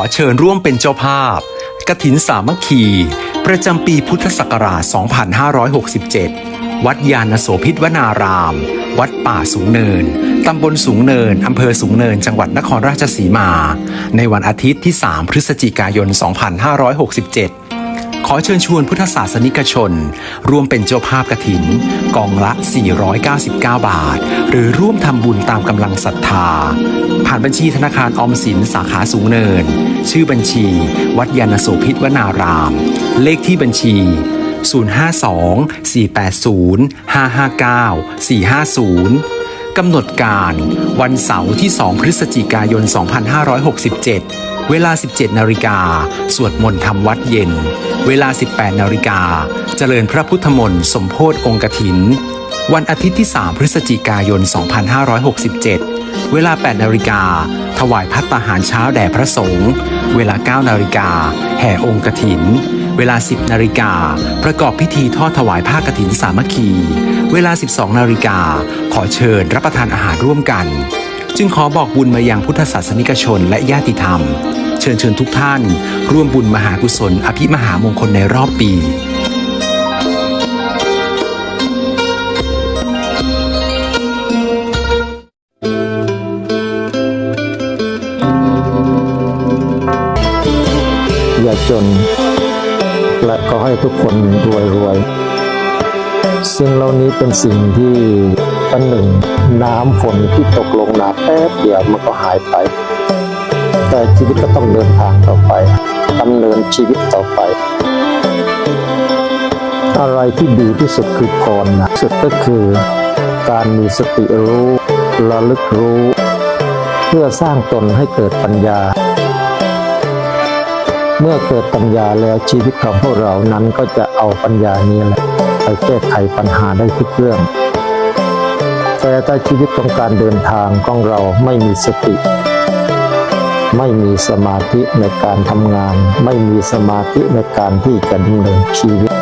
อเชิญร่วมเป็นเจ้าภาพกระถินสามัคคี ประจำปีพุทธศักราช 2567 วัดยานโสพิตวนาราม วัดป่าสูงเนิน ตำบลสูงเนิน อำเภอสูงเนิน จังหวัดนครราชสีมา ในวันอาทิตย์ที่ 3 พฤศจิกายน 2567 ขอเชิญชวนพุทธศาสนิกชน ร่วมเป็นเจ้าภาพกฐิน กองละ 499 บาท หรือร่วมทำบุญตามกำลังศรัทธาานบัญชีธนาคารออมสินสาขาสูงเนิน ชื่อบัญชี วัดยานโสพิตวนาราม เลขที่บัญชี 052 480 559 450 กำหนดการวันเสาร์ที่ 2 พฤศจิกายน 2567 เวลา 17 นาฬิกา สวดมนต์ทำวัดเย็น เวลา 18 นาฬิกา เจริญพระพุทธมนต์สมโพธองค์กถิน วันอาทิตย์ที่ 3 พฤศจิกายน 2567 เวลา 8 นาฬิกา ถวายพัตตาหารเช้าแด่พระสงฆ์ เวลา 9 นาฬิกา แห่องค์กถิน เวลา 10 นาฬิกา ประกอบพิธีทอดถวายผ้ากฐินสามัคคี เวลา 12 นาฬิกา ขอเชิญรับประทานอาหารร่วมกัน จึงขอบอกบุญมายังพุทธศาสนิกชนและญาติธรรม เชิญเชิญทุกท่าน ร่วมบุญมหากุศลอภิมหามงคลในรอบปี อย่าจน และก็ให้ทุกคนรวยรวยสิ่งเหล่านี้เป็นสิ่งที่อันหนึ่งน้ำฝนที่ตกลงหนาแป๊บเดียวมันก็หายไป แต่ชีวิตก็ต้องเดินทางต่อไปดำเนินชีวิตต่อไป อะไรที่ดีที่สุดคือพรนะสุดก็คือการมีสติรู้ระลึกรู้ เพื่อสร้างตนให้เกิดปัญญา เมื่อเกิดปัญญาแล้วชีวิตของพวกเรานั้นก็จะเอาปัญญานี้แหละไปแก้ไขปัญหาได้ทุกเรื่อง แต่ถ้าชีวิตของการเดินทางของเราไม่มีสติ ไม่มีสมาธิในการทำงาน ไม่มีสมาธิในการที่จะดำเนินชีวิต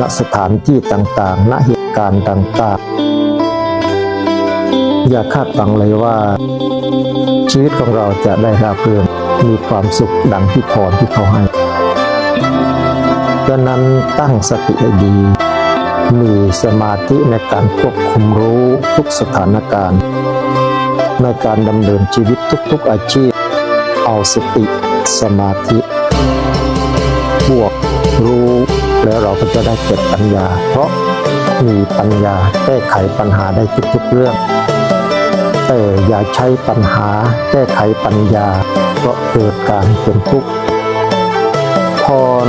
ณสถานที่ต่างๆ ณเหตุการณ์ต่าง ๆ อย่าคาดหวังเลยว่า ชีวิตของเราจะได้ราบรื่น มีความสุขดังที่พรที่เขาให้ดังนั้นตั้งสติให้ดี มีสมาธิในการควบคุมรู้ทุกสถานการณ์ ในการดำเนินชีวิตทุกๆอาชีพ เอาสติสมาธิ บวกรู้แล้วเราก็จะได้เกิดปัญญา เพราะมีปัญญาแก้ไขปัญหาได้ทุกๆเรื่อง อย่าใช้ปัญหาแก้ไขปัญญา เพราะเกิดการเป็นทุกข์พร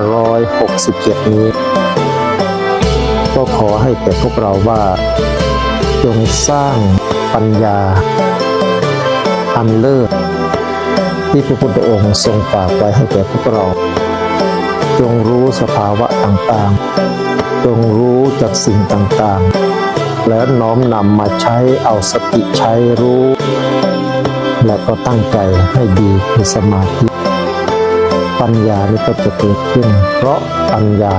2567 นี้ ก็ขอให้แก่พวกเราว่า จงสร้างปัญญา อันเลิศที่พระพุทธองค์ทรงฝากไว้ให้แก่พวกเรา จงรู้สภาวะต่างๆ จงรู้จากสิ่งต่างๆ แล้วน้อมนำมาใช้เอาสติใช้รู้ และก็ตั้งใจให้ดีมีสมาธิ ปัญญานี่ก็จะเกิดขึ้น เพราะปัญญา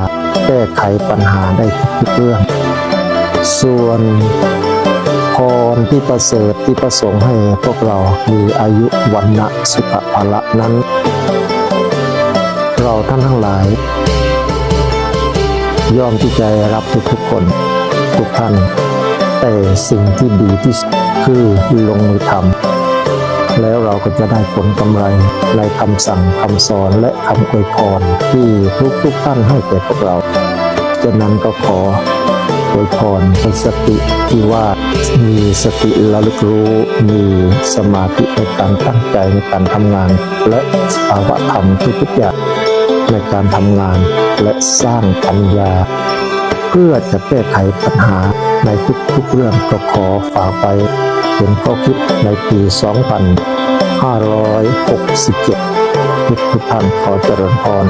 แก้ไขปัญหาได้ทุกเรื่อง ส่วนพรที่ประเสริฐที่ประสงค์ให้พวกเรามีอายุวันนะสุขภาละนั้น เราท่านทั้งหลาย ยอมที่จรับทุกๆคน ทุกท่าน แต่สิ่งที่ดีที่สุดคือลงมือทำแล้วเราก็จะได้ผลกำไรในคำสั่งคำสอนและคำอวยพรที่ทุกๆท่านให้แก่พวกเราฉะนั้นก็ขออวยพรให้สติที่ว่ามีสติระลึกรู้มีสมาธิในการตั้งใจในการทำงาน และภาวะธรรมทุกๆอย่างในการทำงานและสร้างปัญญา พื่อจะแก้ไขปัญหาในทุกๆเรื่องก็ขอฝากไปเป็นข้อคิดในปี 2567 ทุกท่านขอเจริญพร